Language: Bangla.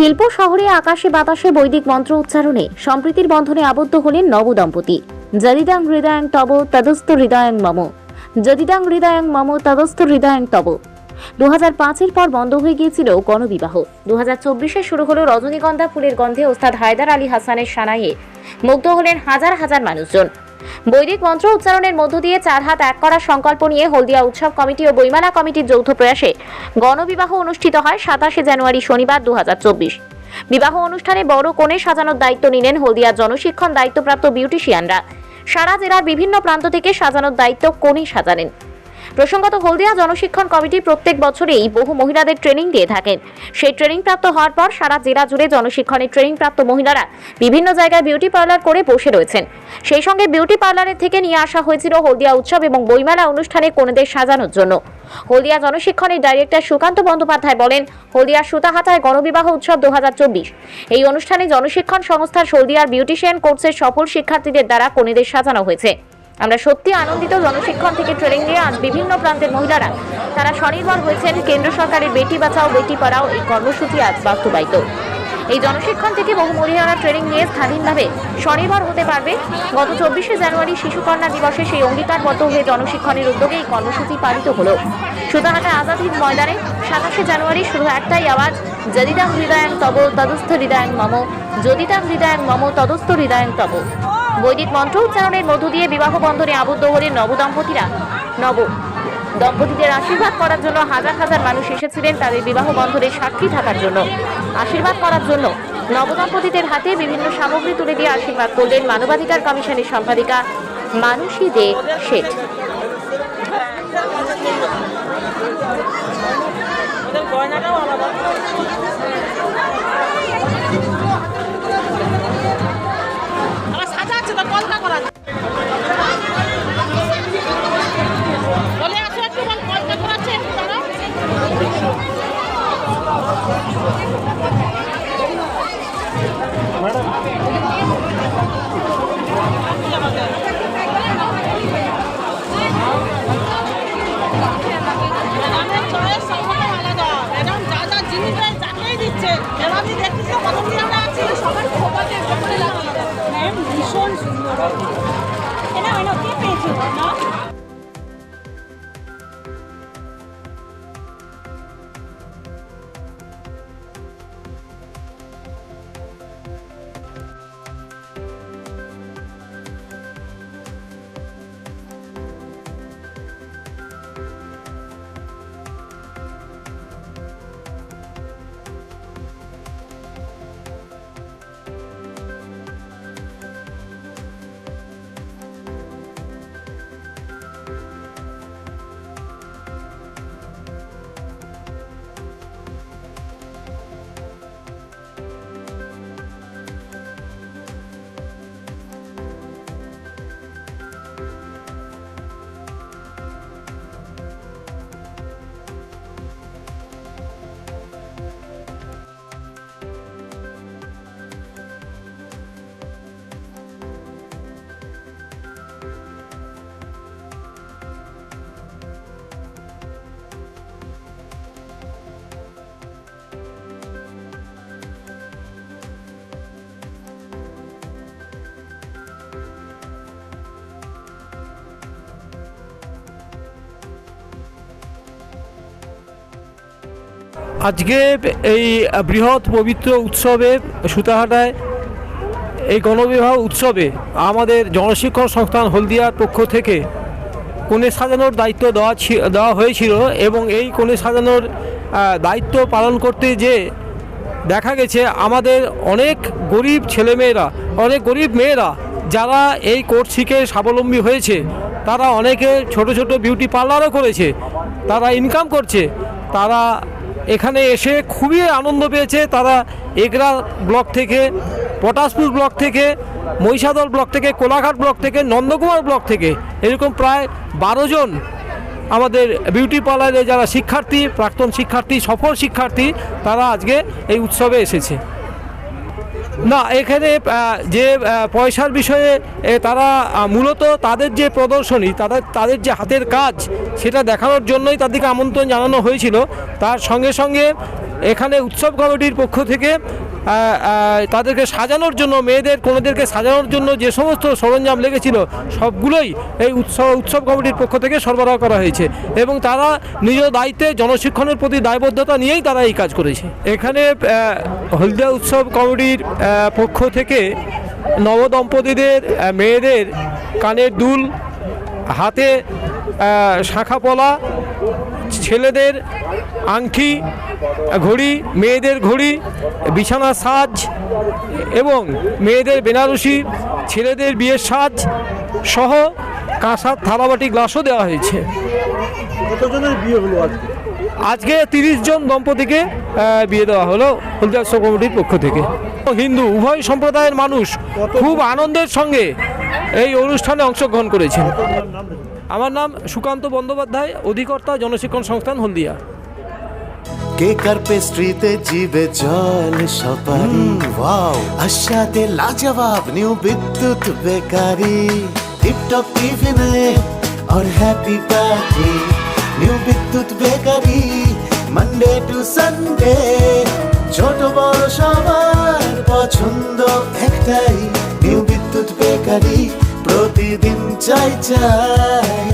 শিল্প শহরে আকাশে বাতাসে বৈদিক মন্ত্র উচ্চারণে সম্প্রীতির বন্ধনে আবদ্ধ হলেন নবদম্পতি যদিদাং হৃদয়ং তব, তদস্ত হৃদয়ং মম। যদিদাং হৃদয়ং মম, তদস্ত হৃদয়ং তব। দু হাজার পাঁচের পর বন্ধ হয়ে গিয়েছিল গণবিবাহ। দু হাজার চব্বিশে শুরু হলো রজনীগন্ধা ফুলের গন্ধে ওস্তাদ হায়দার আলী হাসানের সানাইয়ে। মুগ্ধ হলেন হাজার হাজার মানুষজন। বৈদিক মন্ত্র উচ্চারণের মধ্য দিয়ে চার হাত এক করার সংকল্প নিয়ে হলদিয়া উৎসব কমিটি ও বইমেলা কমিটির যৌথ প্রয়াসে গণবিবাহ অনুষ্ঠিত হয় সাতাশে জানুয়ারি শনিবার দু হাজার চব্বিশ। বিবাহ অনুষ্ঠানে বড় কোণে সাজানোর দায়িত্ব নিলেন হলদিয়া জনশিক্ষণ দায়িত্বপ্রাপ্ত বিউটিশিয়ানরা। সারা জেলার বিভিন্ন প্রান্ত থেকে সাজানোর দায়িত্ব কোণে সাজালেন। প্রসঙ্গত হলদিয়া জনশিক্ষণ কমিটি প্রত্যেক বছরেই বহু মহিলাদের ট্রেনিং দিয়ে থাকেন। সেই ট্রেনিং প্রাপ্ত হওয়ার পর সারা জেলা জুড়ে জনশিক্ষণের ট্রেনিং প্রাপ্ত মহিলারা বিভিন্ন জায়গায় বিউটি পার্লার করে বসে রয়েছেন। সেই সঙ্গে বিউটি পার্লারের থেকে নিয়ে আসা হয়েছিল হলদিয়া উৎসব এবং বইমেলা অনুষ্ঠানে কোনেদের সাজানোর জন্য। হলদিয়া জনশিক্ষণের ডাইরেক্টর সুকান্ত বন্দ্যোপাধ্যায় বলেন, হলদিয়ার সুতাহাতায় গণবিবাহ উৎসব দু হাজার চব্বিশ। এই অনুষ্ঠানে জনশিক্ষণ সংস্থার হলদিয়ার বিউটিশিয়ান কোর্সের সফল শিক্ষার্থীদের দ্বারা কোনেদের সাজানো হয়েছে। আমরা সত্যি আনন্দিত, জনশিক্ষণ থেকে ট্রেনিং নিয়ে আজ বিভিন্ন প্রান্তের মহিলারা, তারা স্বনির্ভর হয়েছেন। কেন্দ্র সরকারের বেটি বাঁচাও, বেটি পড়াও, এই কর্মসূচি আজ বাস্তবায়িত। এই জনশিক্ষণ থেকে বহু মহিলারা ট্রেনিং নিয়ে স্বাধীনভাবে স্বনির্ভর হতে পারবে। গত চব্বিশে জানুয়ারি শিশুকন্যা দিবসে সেই অঙ্গীকারবদ্ধ হয়ে জনশিক্ষণের উদ্যোগে এই কর্মসূচি পালিত হলো। সুতাহাটা আজাদ হিন্দ ময়দানে সাতাশে জানুয়ারি শুধু একটাই আওয়াজ যদিদাং হৃদয়াং তব, তদস্থ হৃদয়াং মম যদিদাং হৃদয়াং মম, তদস্থ হৃদয়াং তব। বৈদিক মন্ত্র উচ্চারণের মধ্য দিয়ে বিবাহ বন্ধনে আবদ্ধ হলেন নবদম্পতিরা। নব দম্পতিদের আশীর্বাদ করার জন্য হাজার হাজার মানুষ এসেছিলেন তাদের বিবাহ বন্ধনের সাক্ষী থাকার জন্য। আশীর্বাদ করার জন্য নবদম্পতিদের হাতে বিভিন্ন সামগ্রী তুলে দিয়ে আশীর্বাদ করলেন মানবাধিকার কমিশনের সম্পাদিকা মানুষী দে শেঠ। গয়নাটাও আলাদা। ভীষণ সুন্দর। আজকে এই বৃহৎ পবিত্র উৎসবে সুতাহাটায় এই গণবিবাহ উৎসবে আমাদের জনশিক্ষণ সংস্থান হলদিয়ার পক্ষ থেকে কোণে সাজানোর দায়িত্ব দেওয়া দেওয়া হয়েছিল এবং এই কোণে সাজানোর দায়িত্ব পালন করতে যে দেখা গেছে, আমাদের অনেক গরিব ছেলেমেয়েরা, অনেক গরিব মেয়েরা যারা এই কোর্স শিখে স্বাবলম্বী হয়েছে, তারা অনেকে ছোট ছোট বিউটি পার্লারও করেছে, তারা ইনকাম করছে, তারা এখানে এসে খুবই আনন্দ পেয়েছে তারা এগরা ব্লক থেকে, পটাশপুর ব্লক থেকে, মহিষাদল ব্লক থেকে, কোলাঘাট ব্লক থেকে, নন্দকুমার ব্লক থেকে। এরকম প্রায় বারো জন আমাদের বিউটি পার্লারে যারা শিক্ষার্থী, প্রাক্তন শিক্ষার্থী, সফল শিক্ষার্থী, তারা আজকে এই উৎসবে এসেছে। না, এখানে যে পয়সার বিষয়ে তারা মূলত তাদের যে প্রদর্শনী, তাদের তাদের যে হাতের কাজ, সেটা দেখানোর জন্যই তাদেরকে আমন্ত্রণ জানানো হয়েছিল। তার সঙ্গে সঙ্গে এখানে উৎসব কমিটির পক্ষ থেকে তাদেরকে সাজানোর জন্য মেয়েদের কোনোদেরকে সাজানোর জন্য যে সমস্ত সরঞ্জাম লেগেছিল সবগুলোই এই উৎসব উৎসব কমিটির পক্ষ থেকে সরবরাহ করা হয়েছে। এবং তারা নিজ দায়িত্বে জনশিক্ষণের প্রতি দায়বদ্ধতা নিয়েই তারা এই কাজ করেছে। এখানে হলদিয়া উৎসব কমিটির পক্ষ থেকে নবদম্পতিদের মেয়েদের কানের দুল হাতে আহ, শাঁখা পলা ছেলেদের আংটি ঘড়ি মেয়েদের ঘড়ি বিছানা সাজ এবং মেয়েদের বেনারসি ছেলেদের বিয়ের সাজ সহ কাঁসার থালাবাটি গ্লাসও দেওয়া হয়েছে। কতজনের বিয়ে হলো আজকে? আজকে তিরিশ জন দম্পতিকে বিয়ে দেওয়া হলো হলদিয়া উৎসব কমিটির পক্ষ থেকে। হিন্দু উভয় সম্প্রদায়ের মানুষ খুব আনন্দের সঙ্গে এই অনুষ্ঠানে অংশগ্রহণ করেছেন। আমার নাম সুকান্ত বন্দ্যোপাধ্যায় অধিকর্তা জনশিক্ষণ সংস্থান হলদিয়া কেকার পেস্ট্রিতে জিবে জল সপারি ওয়াও আশাতে লাজবাব নিউ বিদ্যুৎ বেকারি টিপটপ টিফিনে और happy party new Bidyut bakery Monday to Sunday ছোট বড় সবার পছন্দ একটাই চাই